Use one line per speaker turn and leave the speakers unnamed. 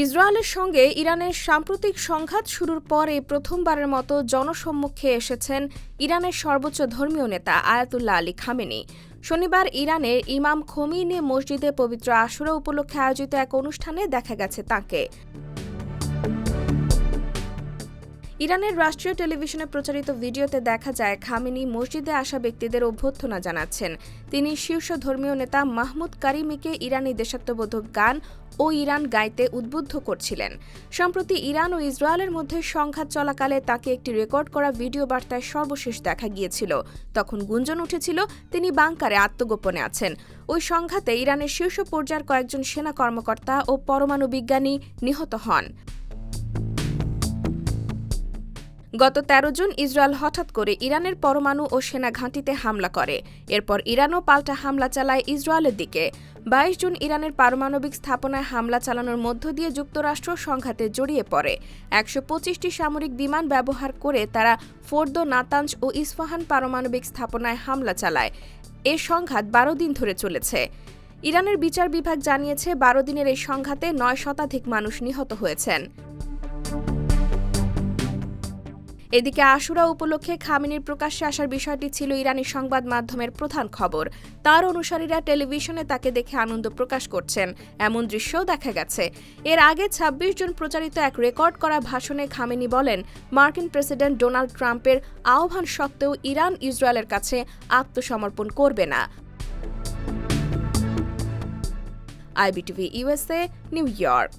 ইসরায়েলের সঙ্গে ইরানের সাম্প্রতিক সংঘাত শুরুর পরে প্রথমবারের মতো জনসম্মুখে এসেছেন ইরানের সর্বোচ্চ ধর্মীয় নেতা আয়াতুল্লাহ আলী খামেনি। শনিবার ইরানের ইমাম খমিনে মসজিদে পবিত্র আশুরা উপলক্ষে আয়োজিত এক অনুষ্ঠানে দেখা গেছে তাঁকে। ইরানের রাষ্ট্রীয় টেলিভিশনে প্রচারিত ভিডিওতে দেখা যায়, খামেনি মসজিদে আসা ব্যক্তিদের অভ্যর্থনা জানাচ্ছেন। তিনি শীর্ষ ধর্মীয় নেতা মাহমুদ কারিমিকে ইরানি দেশাত্মবোধক গান ও ইরান গাইতে উদ্বুদ্ধ করছিলেন। সম্প্রতি ইরান ও ইসরায়েলের মধ্যে সংঘাত চলাকালে তাকে একটি রেকর্ড করা ভিডিও বার্তায় সর্বশেষ দেখা গিয়েছিল। তখন গুঞ্জন উঠেছিল, তিনি বাংকারে আত্মগোপনে আছেন। ওই সংঘাতে ইরানের শীর্ষ পর্যায়ের কয়েকজন সেনা কর্মকর্তা ও পরমাণু বিজ্ঞানী নিহত হন। গত ১৩ জুন ইসরায়েল হঠাৎ করে ইরানের পরমাণু ও সেনা ঘাঁটিতে হামলা করে। এরপর ইরানও পাল্টা হামলা চালায় ইসরায়েলের দিকে। বাইশ জুন ইরানের পারমাণবিক স্থাপনায় হামলা চালানোর মধ্য দিয়ে যুক্তরাষ্ট্র সংঘাতে জড়িয়ে পড়ে। একশো পঁচিশটি সামরিক বিমান ব্যবহার করে তারা ফোর্দো, নাতাঞ্জ ও ইস্ফাহান পারমাণবিক স্থাপনায় হামলা চালায়। এ সংঘাত বারো দিন ধরে চলেছে। ইরানের বিচার বিভাগ জানিয়েছে, বারো দিনের এই সংঘাতে নয় শতাধিক মানুষ নিহত হয়েছেন। এদিকে আশুরা উপলক্ষে খামিনির প্রকাশ্যে আসার বিষয়টি ছিল ইরানি সংবাদ মাধ্যমের প্রধান খবর। তার অনুসারীরা টেলিভিশনে তাকে দেখে আনন্দ প্রকাশ করছেন। এমন দৃশ্যও দেখা গেছে। এর আগে ২৬ জুন প্রচারিত এক রেকর্ড করা ভাষণে খামেনি বলেন, মার্কিন প্রেসিডেন্ট ডোনাল্ড ট্রাম্পের আহ্বান সত্ত্বেও ইরান ইসরায়েলের কাছে আত্মসমর্পণ করবে না। IBTV USA, New York.